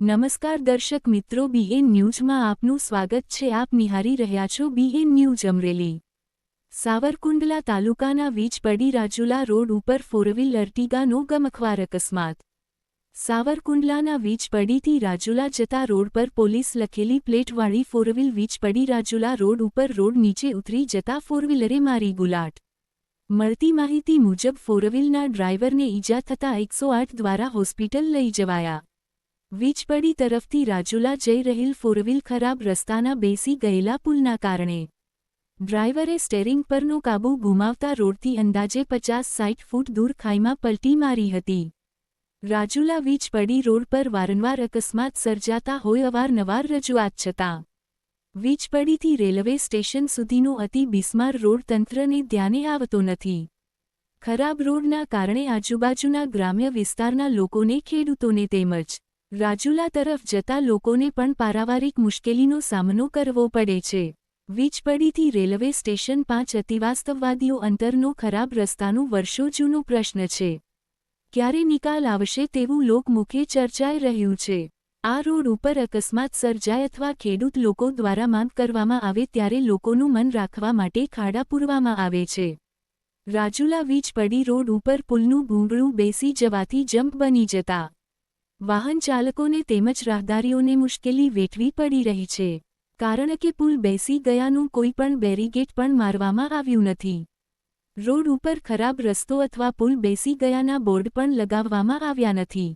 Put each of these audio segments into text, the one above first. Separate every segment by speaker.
Speaker 1: નમસ્કાર દર્શક મિત્રો બીએન ન્યૂઝમાં આપનું સ્વાગત છે. આપ નિહારી રહ્યા છો બીએન ન્યૂઝ અમરેલી. સાવરકુંડલા તાલુકાના વીજપડી રાજુલા રોડ ઉપર ફોરવ્હીલ અર્ટિગાનો ગમખવાર અકસ્માત. સાવરકુંડલાના વીજપડીથી રાજુલા જતા રોડ પર પોલીસ લખેલી પ્લેટવાળી four wheel Vijpadi Rajula road ઉપર રોડ નીચે ઉતરી જતા ફોરવ્હીલરે મારી ગુલાટ. મળતી માહિતી મુજબ ફોરવ્હીલના ડ્રાઈવરને ઈજા થતાં એકસો દ્વારા હોસ્પિટલ લઈ જવાયા. વીજપડી તરફથી રાજુલા જઈ રહેલ ફોરવ્હીલ ખરાબ રસ્તાના બેસી ગયેલા પુલના કારણે. ડ્રાઈવરે સ્ટેરિંગ પરનો કાબુ ગુમાવતા રોડથી અંદાજે પચાસ સાઠ ફૂટ દૂર ખાઈમાં પલટી મારી હતી. રાજુલા વીજપડી રોડ પર વારંવાર અકસ્માત સર્જાતા હોય અવારનવાર રજૂઆત છતાં. વીજપડીથી રેલવે સ્ટેશન સુધીનો અતિ બિસ્માર રોડ તંત્રને ધ્યાને આવતો નથી. ખરાબ રોડના કારણે આજુબાજુના ગ્રામ્ય વિસ્તારના લોકોને ખેડૂતોને તેમજ રાજુલા તરફ જતા લોકોને પણ પારાવારિક મુશ્કેલીનો સામનો કરવો પડે છે. વીજપડીથી રેલવે સ્ટેશન પાંચ અતિવાસ્તવવાદીઓ અંતરનો ખરાબ રસ્તાનું વર્ષો જૂનો પ્રશ્ન છે. ક્યારે નિકાલ આવશે તેવું લોકમુખે ચર્ચાઈ રહ્યું છે. આ રોડ ઉપર અકસ્માત સર્જાય અથવા ખેડૂત લોકો દ્વારા માંગ કરવામાં આવે ત્યારે લોકોનું મન રાખવા માટે ખાડા પૂરવામાં આવે છે. રાજુલા વીજ પડી રોડ ઉપર પુલનું ભૂંગળું બેસી જવાથી જમ્પ બની જતા વાહન ચાલકોને તેમજ રાહદારીઓને મુશ્કેલી વેઠવી પડી રહી છે, કારણ કે પુલ બેસી ગયાનું કોઈ પણ બેરીગેટ પણ મારવામાં આવ્યું નથી. રોડ ઉપર ખરાબ રસ્તો અથવા પુલ બેસી ગયાના બોર્ડ પણ લગાવવામાં આવ્યા નથી.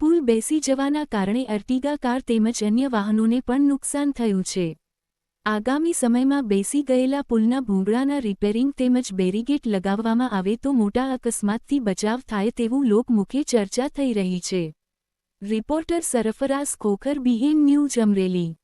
Speaker 1: પુલ બેસી જવાના કારણે અર્ટિગા કાર તેમજ અન્ય વાહનોને પણ નુકસાન થયું છે. આગામી સમયમાં બેસી ગયેલા પુલના ભૂંગળાના રિપેરિંગ તેમજ બેરીગેટ લગાવવામાં આવે તો મોટા અકસ્માતથી બચાવ થાય તેવું લોકમુખે ચર્ચા થઈ રહી છે. રિપોર્ટર સરફરાઝ કોકર બિહેન ન્યૂઝ અમરેલી.